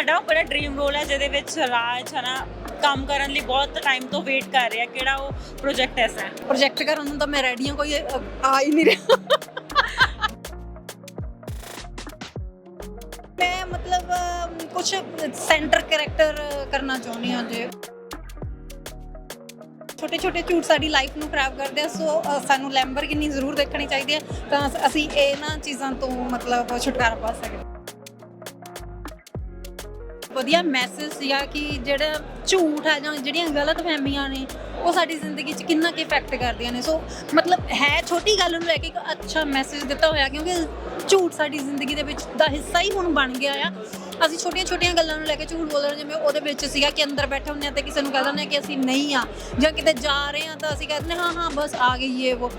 ਤੁਹਾਡਾ ਬੜਾ dream role ਹੈ ਜਿਹਦੇ ਵਿੱਚ ਰਾਜ ਹੈ ਨਾ ਕੰਮ ਕਰਨ ਲਈ ਬਹੁਤ ਟਾਈਮ ਤੋਂ ਵੇਟ ਕਰ ਰਿਹਾ ਕਿਹੜਾ ਉਹ ਪ੍ਰੋਜੈਕਟ ਐਸਾ ਹੈ ਪ੍ਰੋਜੈਕਟ ਕਰਨ ਨੂੰ ਤਾਂ ਮੈਂ ਰੈਡੀ ਹਾਂ ਕੋਈ ਆ ਹੀ ਨਹੀਂ ਰਿਹਾ। ਮੈਂ ਮਤਲਬ ਕੁਝ ਸੈਂਟਰ ਕੈਰੈਕਟਰ ਕਰਨਾ ਚਾਹੁੰਦੀ ਹਾਂ ਜੇ। ਛੋਟੇ ਛੋਟੇ ਝੂਠ ਸਾਡੀ ਲਾਈਫ ਨੂੰ ਖਰਾਬ ਕਰਦੇ ਆ ਸੋ ਅ, ਸਾਨੂੰ ਲੈਂਬਰਗਿਨੀ ਜ਼ਰੂਰ ਦੇਖਣੀ ਚਾਹੀਦੀ ਹੈ ਤਾਂ ਅਸੀਂ ਇਹਨਾਂ ਚੀਜ਼ਾਂ ਤੋਂ ਮਤਲਬ ਛੁਟਕਾਰਾ ਪਾ ਸਕਦੇ ਵਧੀਆ ਮੈਸੇਜ ਸੀਗਾ ਕਿ ਜਿਹੜਾ ਝੂਠ ਹੈ ਜਾਂ ਜਿਹੜੀਆਂ ਗਲਤ ਫਹਿਮੀਆਂ ਨੇ ਉਹ ਸਾਡੀ ਜ਼ਿੰਦਗੀ 'ਚ ਕਿੰਨਾ ਕੁ ਇਫੈਕਟ ਕਰਦੀਆਂ ਨੇ। ਸੋ ਮਤਲਬ ਹੈ ਛੋਟੀ ਗੱਲ ਨੂੰ ਲੈ ਕੇ ਇੱਕ ਅੱਛਾ ਮੈਸੇਜ ਦਿੱਤਾ ਹੋਇਆ ਕਿਉਂਕਿ ਝੂਠ ਸਾਡੀ ਜ਼ਿੰਦਗੀ ਦੇ ਵਿੱਚ ਦਾ ਹਿੱਸਾ ਹੀ ਹੁਣ ਬਣ ਗਿਆ ਆ। ਅਸੀਂ ਛੋਟੀਆਂ ਛੋਟੀਆਂ ਗੱਲਾਂ ਨੂੰ ਲੈ ਕੇ ਝੂਠ ਬੋਲਦੇ ਹਾਂ, ਜਿਵੇਂ ਉਹਦੇ ਵਿੱਚ ਸੀਗਾ ਕਿ ਅੰਦਰ ਬੈਠੇ ਹੁੰਦੇ ਆ ਤੇ ਕਿਸੇ ਨੂੰ ਕਹਿ ਦਿੰਦੇ ਆ ਕਿ ਅਸੀਂ ਨਹੀਂ ਆ ਜਾਂ ਕਿਤੇ ਜਾ ਰਹੇ ਆ ਤਾਂ ਅਸੀਂ ਕਹਿੰਦੇ ਹਾਂ ਹਾਂ ਬਸ ਆ ਗਈ ਇਹ ਉਹ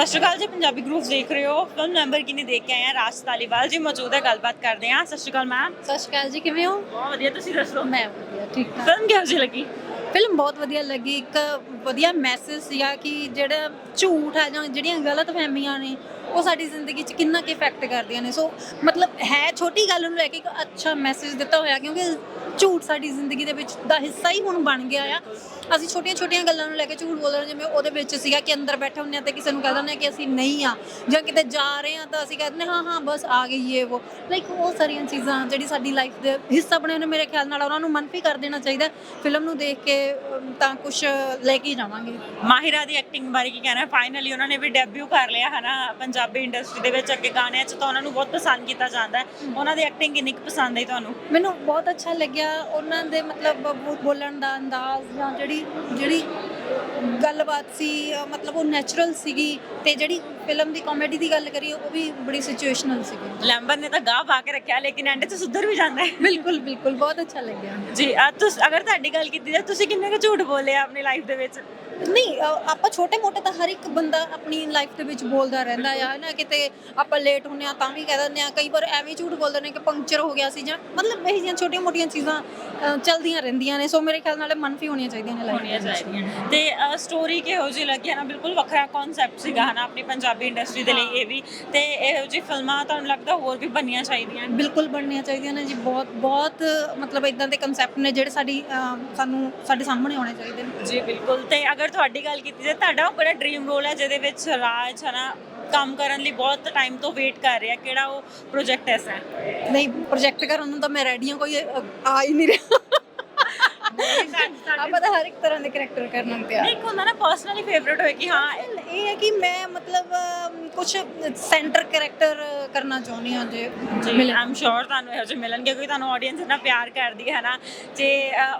ਸਤਿ ਸ਼੍ਰੀ ਅਕਾਲ ਜੀ ਪੰਜਾਬੀ ਗਰੁੱਪ ਦੇਖ ਰਹੇ ਹੋ। ਫਿਲਮ ਨੰਬਰ ਕਿਨੇ ਦੇਖ ਕੇ ਆਏ ਆ? ਰਾਜ ਤਾਲੀਵਾਲ ਜੀ ਮੌਜੂਦ ਹੈ ਗੱਲਬਾਤ ਕਰਦੇ ਆ ਸਤਿ ਸ਼੍ਰੀ ਅਕਾਲ ਮੈਮ ਸਤਿ ਸ਼੍ਰੀ ਅਕਾਲ ਜੀ ਕਿਵੇਂ ਹੋ? ਬਹੁਤ ਵਧੀਆ ਤੁਸੀਂ ਦੱਸੋ? ਮੈਂ ਵਧੀਆ ਠੀਕ ਠਾਕ। ਫਿਲਮ ਕਿਹੋ ਜਿਹੀ ਲੱਗੀ? ਫਿਲਮ ਬਹੁਤ ਵਧੀਆ ਲੱਗੀ। ਇੱਕ ਵਧੀਆ ਮੈਸੇਜ ਸੀਗਾ ਕਿ ਜਿਹੜਾ ਝੂਠ ਹੈ ਜਾਂ ਜਿਹੜੀਆਂ ਗਲਤ ਫਹਿਮੀਆਂ ਨੇ ਉਹ ਸਾਡੀ ਜ਼ਿੰਦਗੀ 'ਚ ਕਿੰਨਾ ਕੁ ਇਫੈਕਟ ਕਰਦੀਆਂ ਨੇ। ਸੋ ਮਤਲਬ ਹੈ ਛੋਟੀ ਗੱਲ ਨੂੰ ਲੈ ਕੇ ਇੱਕ ਅੱਛਾ ਮੈਸੇਜ ਦਿੱਤਾ ਹੋਇਆ ਕਿਉਂਕਿ ਝੂਠ ਸਾਡੀ ਜ਼ਿੰਦਗੀ ਦੇ ਵਿੱਚ ਦਾ ਹਿੱਸਾ ਹੀ ਹੁਣ ਬਣ ਗਿਆ ਆ। ਅਸੀਂ ਛੋਟੀਆਂ ਛੋਟੀਆਂ ਗੱਲਾਂ ਨੂੰ ਲੈ ਕੇ ਝੂਠ ਬੋਲਦੇ ਹਾਂ, ਜਿਵੇਂ ਉਹਦੇ ਵਿੱਚ ਸੀਗਾ ਕਿ ਅੰਦਰ ਬੈਠੇ ਹੁੰਦੇ ਆ ਤੇ ਕਿਸੇ ਨੂੰ ਕਹਿ ਦਿੰਦੇ ਆ ਕਿ ਅਸੀਂ ਨਹੀਂ ਆ ਜਾਂ ਕਿਤੇ ਜਾ ਰਹੇ ਆ ਤਾਂ ਅਸੀਂ ਕਹਿੰਦੇ ਹਾਂ ਹਾਂ ਬਸ ਆ ਗਈ ਇਹ ਉਹ। ਲਾਈਕ ਉਹ ਸਾਰੀਆਂ ਚੀਜ਼ਾਂ ਜਿਹੜੀ ਸਾਡੀ ਲਾਈਫ ਦੇ ਹਿੱਸਾ ਬਣੇ ਨੇ ਮੇਰੇ ਖਿਆਲ ਨਾਲ ਉਹਨਾਂ ਨੂੰ ਮਨਫੀ ਕਰ ਦੇਣਾ ਚਾਹੀਦਾ ਫਿਲਮ ਨੂੰ ਦੇਖ ਕੇ ਤਾਂ ਕੁਝ ਲੈ ਕੇ ਜਾਵਾਂਗੇ। ਮਾਹਿਰਾ ਦੀ ਐਕਟਿੰਗ ਬਾਰੇ ਕੀ ਕਹਿਣਾ ਫਾਈਨਲੀ ਉਹਨਾਂ ਨੇ ਵੀ ਡੈਬਿਊ ਕਰ ਲਿਆ ਹੈ ਨਾ ਪੰਜਾਬੀ ਇੰਡਸਟਰੀ ਦੇ ਵਿੱਚ ਅੱਗੇ ਗਾਣਿਆਂ 'ਚ ਤਾਂ ਉਹਨਾਂ ਨੂੰ ਬਹੁਤ ਪਸੰਦ ਕੀਤਾ ਜਾਂਦਾ ਹੈ। ਉਹਨਾਂ ਦੀ ਐਕਟਿੰਗ ਕਿੰਨੀ ਕੁ ਪਸੰਦ ਆਈ ਤੁਹਾਨੂੰ? ਮੈਨੂੰ ਬਹੁਤ ਅੱਛਾ ਲੱਗਿਆ ਉਹਨਾਂ ਦੇ ਮਤਲਬ ਬੋ- ਬੋਲਣ ਦਾ ਅੰਦਾਜ਼ ਜਾਂ ਜਿਹੜੀ ਜਿਹੜੀ ਗੱਲਬਾਤ ਸੀ ਅ, ਮਤਲਬ ਉਹ ਨੈਚੁਰਲ ਸੀਗੀ ਤੇ ਜਿਹੜੀ ਫਿਲਮ ਦੀ ਕਾਮੇਡੀ ਦੀ ਗੱਲ ਕਰੀਏ ਉਹ ਵੀ ਬੜੀ ਸਿਚੁਏਸ਼ਨਲ ਸੀਗੀ। ਲੈਂਬਰ ਨੇ ਤਾਂ ਗਾਹ ਪਾ ਕੇ ਰੱਖਿਆ ਲੇਕਿਨ ਐਂਡ 'ਚ ਸੁਧਰ ਵੀ ਜਾਂਦਾ ਹੈ। ਬਿਲਕੁਲ ਬਿਲਕੁਲ ਬਹੁਤ ਅੱਛਾ ਲੱਗਿਆ। ਜੀ ਆ ਤੁਸੀਂ ਅਗਰ ਤੁਹਾਡੀ ਗੱਲ ਕੀਤੀ ਜਾਏ ਤੁਸੀਂ ਕਿੰਨੇ ਕੁ ਝੂਠ ਬੋਲੇ ਆ ਆਪਣੀ ਲਾਈਫ ਦੇ ਵਿੱਚ? ਨਹੀਂ ਅ, ਆਪਾਂ ਛੋਟੇ ਮੋਟੇ ਤਾਂ ਹਰ ਇੱਕ ਬੰਦਾ ਆਪਣੀ ਲਾਈਫ ਦੇ ਵਿੱਚ ਬੋਲਦਾ ਰਹਿੰਦਾ ਆ ਨਾ ਕਿਤੇ ਆਪਾਂ ਲੇਟ ਹੁੰਨੇ ਆ ਤਾਂ ਵੀ ਕਹਿ ਦਿੰਦੇ ਆ ਕਈ ਵਾਰ ਐਵੇਂ ਝੂਠ ਬੋਲਦੇ ਨੇ ਕਿ ਪੰਕਚਰ ਹੋ ਗਿਆ ਸੀ ਜਾਂ ਮਤਲਬ ਇਹ ਜਿਹੀਆਂ ਛੋਟੀਆਂ ਮੋਟੀਆਂ ਚੀਜ਼ਾਂ ਅ, ਚੱਲਦੀਆਂ ਰਹਿੰਦੀਆਂ ਨੇ ਸੋ ਮੇਰੇ ਖਿਆਲ ਨਾਲ ਇਹ ਮਨਫੀ ਹੋਣੀਆਂ ਚਾਹੀਦੀਆਂ ਨੇ ਲਾਈਫ ਹੋਣੀਆਂ ਚਾਹੀਦੀਆਂ ਤੇ ਸਟੋਰੀ ਕਿਹੋ ਜਿਹੀ ਲੱਗੀ ਹੈ ਨਾ ਬਿਲਕੁਲ ਵੱਖਰਾ ਕਨਸੈਪਟ ਸੀਗਾ ਹਨਾ ਆਪਣੀ ਪੰਜਾਬੀ ਇੰਡਸਟਰੀ ਦੇ ਲਈ ਇਹ ਵੀ। ਤੇ ਇਹੋ ਜਿਹੀ ਫਿਲਮਾਂ ਤੁਹਾਨੂੰ ਲੱਗਦਾ ਹੋਰ ਵੀ ਬਣਨੀਆਂ ਚਾਹੀਦੀਆਂ ਨੇ? ਬਿਲਕੁਲ ਬਣਨੀਆਂ ਚਾਹੀਦੀਆਂ ਨੇ ਜੀ ਬਹੁਤ ਬਹੁਤ ਮਤਲਬ ਇਦਾਂ ਦੇ ਕਨਸੈਪਟ ਨੇ ਜਿਹੜੇ ਸਾਡੀ ਅ, ਸਾਨੂੰ ਸਾਡੇ ਸਾਹਮਣੇ ਆਉਣੇ ਚਾਹੀਦੇ ਨੇ। ਜੀ ਬਿਲਕੁਲ। ਤੇ ਅਗਰ ਤੁਹਾਡੀ ਗੱਲ ਕੀਤੀ ਜਾਏ ਤੁਹਾਡਾ ਉਹ ਬੜਾ ਡ੍ਰੀਮ ਰੋਲ ਹੈ ਜਿਹਦੇ ਵਿੱਚ ਰਾਜ ਹੈ ਨਾ ਕੰਮ ਕਰਨ ਲਈ ਬਹੁਤ ਟਾਈਮ ਤੋਂ ਵੇਟ ਕਰ ਰਿਹਾ ਕਿਹੜਾ ਉਹ ਪ੍ਰੋਜੈਕਟ ਐਸਾ ਹੈ? ਨਹੀਂ ਪ੍ਰੋਜੈਕਟ ਕਰਨ ਨੂੰ ਤਾਂ ਮੈਂ ਰੈਡੀ ਹਾਂ ਕੋਈ ਅ, ਆ ਹੀ ਨਹੀਂ ਰਿਹਾ। ਆਪਾਂ ਤਾਂ ਹਰ ਇੱਕ ਤਰ੍ਹਾਂ ਦੇ ਕਰੈਕਟਰ ਕਰਨ ਨੂੰ ਤਿਆਰ ਇੱਕ ਹੁੰਦਾ ਨਾ ਪਰਸਨਲੀ ਫੇਵਰਿਟ ਹੋਏ ਕਿ ਹਾਂ ਇਹ ਹੈ ਕਿ ਮੈਂ ਮਤਲਬ ਕੁਝ ਸੈਂਟਰ ਕੈਰੈਕਟਰ ਕਰਨਾ ਚਾਹੁੰਦੀ ਹਾਂ ਜੇ ਜੀ ਆਮ ਸ਼ੋਰ ਤੁਹਾਨੂੰ ਇਹੋ ਜਿਹੇ ਮਿਲਣਗੇ ਕਿਉਂਕਿ ਤੁਹਾਨੂੰ ਆਡੀਅנס ਇੰਨਾ ਪਿਆਰ ਕਰਦੀ ਹੈ ਨਾ। ਤੇ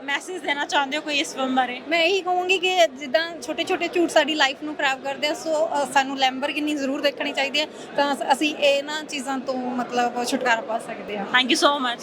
ਮੈਸੇਜ ਦੇਣਾ ਚਾਹੁੰਦੇ ਹੋ ਕੋਈ ਇਸ ਫਿਲਮ ਬਾਰੇ? ਮੈਂ ਇਹੀ ਕਹੂੰਗੀ ਕਿ ਜਿੱਦਾਂ ਛੋਟੇ ਛੋਟੇ ਝੂਠ ਸਾਡੀ ਲਾਈਫ ਨੂੰ ਖਰਾਬ ਕਰਦੇ ਆ ਸੋ ਸਾਨੂੰ ਲੈਂਬਰਗਿਨੀ ਜ਼ਰੂਰ ਦੇਖਣੀ ਚਾਹੀਦੀ ਹੈ ਤਾਂ ਅਸੀਂ ਇਹਨਾਂ ਚੀਜ਼ਾਂ ਤੋਂ ਮਤਲਬ ਛੁਟਕਾਰਾ ਪਾ ਸਕਦੇ ਹਾਂ। Thank you so much